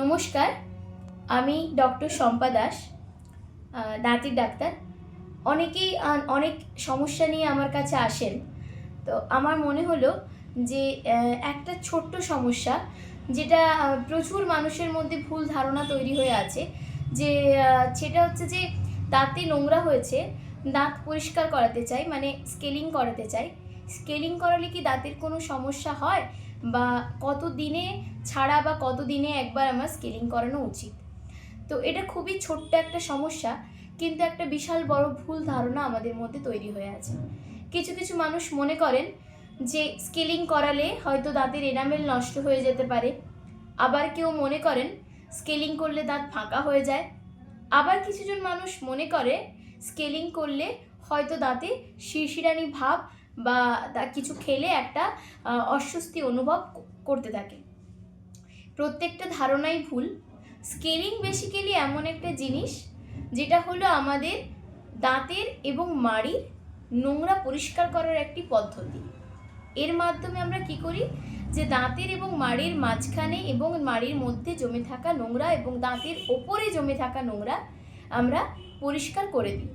নমস্কার, আমি ডক্টর শম্পা দাস দাঁতের ডাক্তার। অনেকেই অনেক সমস্যা নিয়ে আমার কাছে আসেন। তো আমার মনে হলো যে একটা ছোট্ট সমস্যা যেটা প্রচুর মানুষের মধ্যে ভুল ধারণা তৈরি হয়ে আছে। যে সেটা হচ্ছে যে, দাঁতে নোংরা হয়েছে, দাঁত পরিষ্কার করাতে চাই মানে স্কেলিং করাতে চাই। স্কেলিং করালে কি দাঁতের কোনো সমস্যা হয়? বা কত দিনে ছাড়া বা কত দিনে একবার আমার স্কেলিং করানো উচিত। তো এটা খুবই ছোট্ট একটা সমস্যা, কিন্তু একটা বিশাল বড় ভুল ধারণা আমাদের মধ্যে তৈরি হয়ে আছে। কিছু কিছু মানুষ মনে করেন যে স্কেলিং করালে হয়তো দাঁতের এনামেল নষ্ট হয়ে যেতে পারে। আবার কেউ মনে করেন স্কেলিং করলে দাঁত ফাঁকা হয়ে যায়। আবার কিছুজন মানুষ মনে করে স্কেলিং করলে হয়তো দাঁতে শিরশিরানি ভাব বা কিছু খেলে একটা অস্বস্তি অনুভব করতে থাকে। প্রত্যেকটা ধারণাই ভুল। স্কেলিং বেসিক্যালি এমন একটা জিনিস, যেটা হলো আমাদের দাঁতের এবং মাড়ির নোংরা পরিষ্কার করার একটি পদ্ধতি। এর মাধ্যমে আমরা কি করি? যে দাঁতের এবং মাড়ির মাঝখানে এবং মাড়ির মধ্যে জমে থাকা নোংরা এবং দাঁতের ওপরে জমে থাকা নোংরা আমরা পরিষ্কার করে দিই।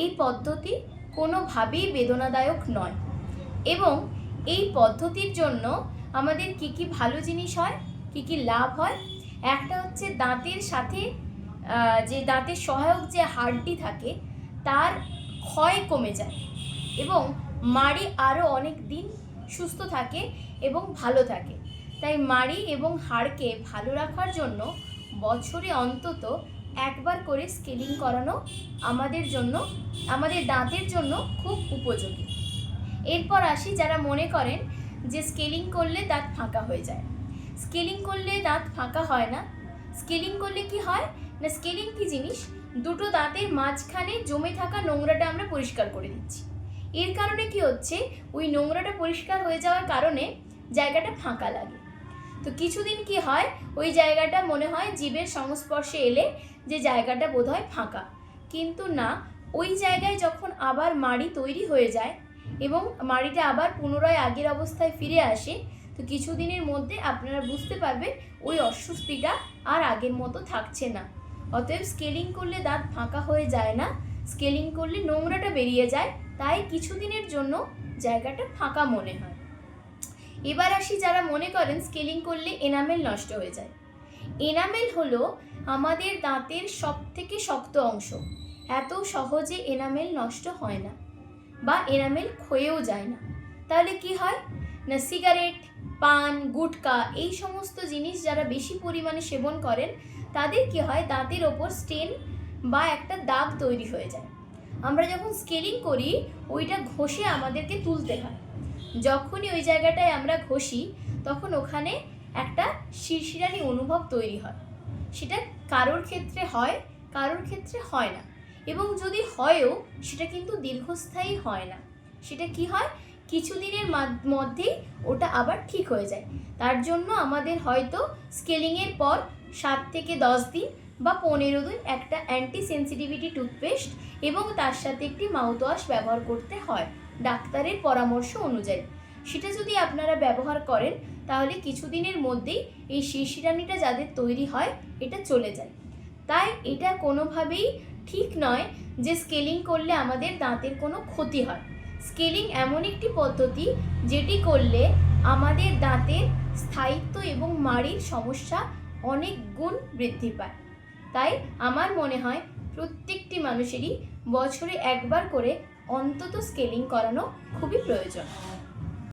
এই পদ্ধতি কোনোভাবেই বেদনাদায়ক নয়। এবং এই পদ্ধতির জন্য আমাদের কি কি ভালো জিনিস হয়, কি কি লাভ হয়? একটা হচ্ছে দাঁতের সাথে যে দাঁতের সহায়ক যে হাড়টি থাকে, তার ক্ষয় কমে যায় এবং মাড়ি আরও অনেক দিন সুস্থ থাকে এবং ভালো থাকে। তাই মাড়ি এবং হাড়কে ভালো রাখার জন্য বছরে অন্তত একবার করে স্কেলিং করানো আমাদের জন্য, আমাদের দাঁতের জন্য খুব উপযোগী। এরপর আসি যারা মনে করেন যে স্কেলিং করলে দাঁত ফাঁকা হয়ে যায়। স্কেলিং করলে দাঁত ফাঁকা হয় না। স্কেলিং করলে কি হয়? না, স্কেলিং কি জিনিস? দুটো দাঁতের মাঝখানে জমে থাকা নোংরাটা আমরা পরিষ্কার করে দিচ্ছি। এর কারণে কি হচ্ছে? ওই নোংরাটা পরিষ্কার হয়ে যাওয়ার কারণে জায়গাটা ফাঁকা লাগে। তো কিছুদিন কি হয়, ওই জায়গাটা মনে হয় জীবের সংস্পর্শে এলে যে জায়গাটা বোধহয় ফাঁকা। কিন্তু না, ওই জায়গায় যখন আবার মাড়ি তৈরি হয়ে যায় এবং মাড়িটা আবার পুনরায় আগের অবস্থায় ফিরে আসে, তো কিছুদিনের মধ্যে আপনারা বুঝতে পারবেন ওই অস্বস্তিটা আর আগের মতো থাকছে না। অতএব স্কেলিং করলে দাঁত ফাঁকা হয়ে যায় না, স্কেলিং করলে নোংরাটা বেরিয়ে যায়, তাই কিছুদিনের জন্য জায়গাটা ফাঁকা মনে হয়। এবার আসি যারা মনে করেন স্কেলিং করলে এনামেল নষ্ট হয়ে যায়। এনামেল হলো আমাদের দাঁতের সব থেকে শক্ত অংশ। এত সহজে এনামেল নষ্ট হয় না বা এনামেল ক্ষয়েও যায় না। তাহলে কি হয়? না সিগারেট, পান, গুটকা এই সমস্ত জিনিস যারা বেশি পরিমাণে সেবন করেন, তাদের কি হয়? দাঁতের ওপর স্টেন বা একটা দাগ তৈরি হয়ে যায়। আমরা যখন স্কেলিং করি, ওইটা ঘষে আমাদেরকে তুলতে হয়। যখনই ওই জায়গাটায় আমরা ঘষি, তখন ওখানে একটা শিরশিরানি অনুভব তৈরি হয়। সেটা কারোর ক্ষেত্রে হয়, কারোর ক্ষেত্রে হয় না। এবং যদি হয়ও, সেটা কিন্তু দীর্ঘস্থায়ী হয় না। সেটা কি হয়? কিছুদিনের মধ্যেই ওটা আবার ঠিক হয়ে যায়। তার জন্য আমাদের হয়তো স্কেলিংয়ের পর সাত থেকে দশ দিন বা পনেরো দিন একটা অ্যান্টি সেন্সিটিভিটি টুথপেস্ট এবং তার সাথে একটি মাউথওয়াশ ব্যবহার করতে হয়। ডাক্তারের পরামর্শ অনুযায়ী। সেটা যদি আপনারা ব্যবহার করেন, তাহলে কিছুদিনের মধ্যেই এই শিরশিরানিটা যাদের তৈরি হয়, এটা চলে যায়। তাই এটা কোনোভাবেই ঠিক নয় যে স্কেলিং করলে আমাদের দাঁতের কোনো ক্ষতি হয়। স্কেলিং এমন একটি পদ্ধতি যেটি করলে আমাদের দাঁতের স্থায়িত্ব এবং মাড়ির সমস্যা অনেক গুণ বৃদ্ধি পায়। তাই আমার মনে হয় প্রত্যেকটি মানুষেরই বছরে একবার করে অন্তত স্কেলিং করানো খুবই প্রয়োজন।